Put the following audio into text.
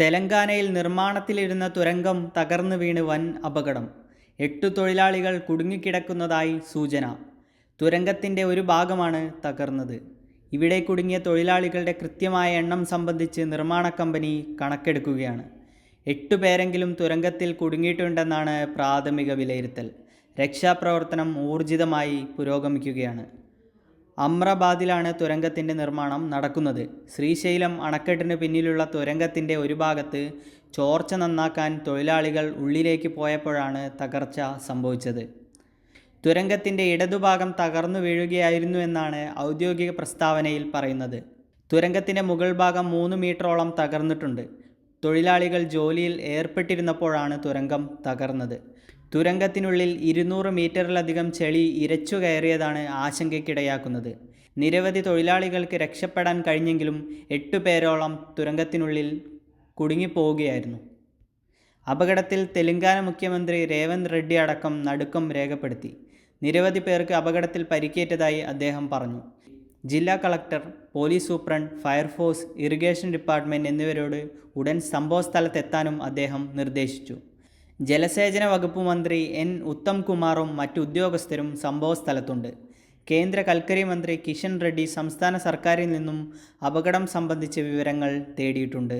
തെലങ്കാനയിൽ നിർമ്മാണത്തിലിരുന്ന തുരങ്കം തകർന്നു വീണ് വൻ അപകടം. എട്ടു തൊഴിലാളികൾ കുടുങ്ങിക്കിടക്കുന്നതായി സൂചന. തുരങ്കത്തിന്റെ ഒരു ഭാഗമാണ് തകർന്നത്. ഇവിടെ കുടുങ്ങിയ തൊഴിലാളികളുടെ കൃത്യമായ എണ്ണം സംബന്ധിച്ച് നിർമ്മാണ കമ്പനി കണക്കെടുക്കുകയാണ്. എട്ടു പേരെങ്കിലും തുരങ്കത്തിൽ കുടുങ്ങിയിട്ടുണ്ടെന്നാണ് പ്രാഥമിക വിലയിരുത്തൽ. രക്ഷാപ്രവർത്തനം ഊർജിതമായി പുരോഗമിക്കുകയാണ്. അമ്രബാദിലാണ് തുരങ്കത്തിന്റെ നിർമ്മാണം നടക്കുന്നത്. ശ്രീശൈലം അണക്കെട്ടിന് പിന്നിലുള്ള തുരങ്കത്തിന്റെ ഒരു ഭാഗത്ത് ചോർച്ച നന്നാക്കാൻ തൊഴിലാളികൾ ഉള്ളിലേക്ക് പോയപ്പോഴാണ് തകർച്ച സംഭവിച്ചത്. തുരങ്കത്തിന്റെ ഇടതുഭാഗം തകർന്നു വീഴുകയായിരുന്നു എന്നാണ് ഔദ്യോഗിക പ്രസ്താവനയിൽ പറയുന്നത്. തുരങ്കത്തിന്റെ മുകൾ ഭാഗം മൂന്ന് മീറ്ററോളം തകർന്നിട്ടുണ്ട്. തൊഴിലാളികൾ ജോലിയിൽ ഏർപ്പെട്ടിരുന്നപ്പോഴാണ് തുരങ്കം തകർന്നത്. തുരങ്കത്തിനുള്ളിൽ ഇരുന്നൂറ് മീറ്ററിലധികം ചെളി ഇരച്ചു കയറിയതാണ് ആശങ്കയ്ക്കിടയാക്കുന്നത്. നിരവധി തൊഴിലാളികൾക്ക് രക്ഷപ്പെടാൻ കഴിഞ്ഞെങ്കിലും എട്ടു പേരോളം തുരങ്കത്തിനുള്ളിൽ കുടുങ്ങിപ്പോവുകയായിരുന്നു. അപകടത്തിൽ തെലങ്കാന മുഖ്യമന്ത്രി രേവന്ത് റെഡ്ഡി അടക്കം നടുക്കം രേഖപ്പെടുത്തി. നിരവധി പേർക്ക് അപകടത്തിൽ പരിക്കേറ്റതായി അദ്ദേഹം പറഞ്ഞു. ജില്ലാ collector police superintendent fire force irrigation department എന്നിവരോട് ഉടൻ സംഭവസ്ഥലത്തെത്താനും അദ്ദേഹം നിർദ്ദേശിച്ചു. ജലസേചന വകുപ്പ് മന്ത്രി എൻ ഉത്തം കുമാറും മറ്റു ഉദ്യോഗസ്ഥരും സംഭവസ്ഥലത്തുണ്ട്. കേന്ദ്ര കൽക്കരി മന്ത്രി കിഷൻ റെഡ്ഡി സംസ്ഥാന സർക്കാരിൽ നിന്നും അപകടം സംബന്ധിച്ച വിവരങ്ങൾ തേടിയിട്ടുണ്ട്.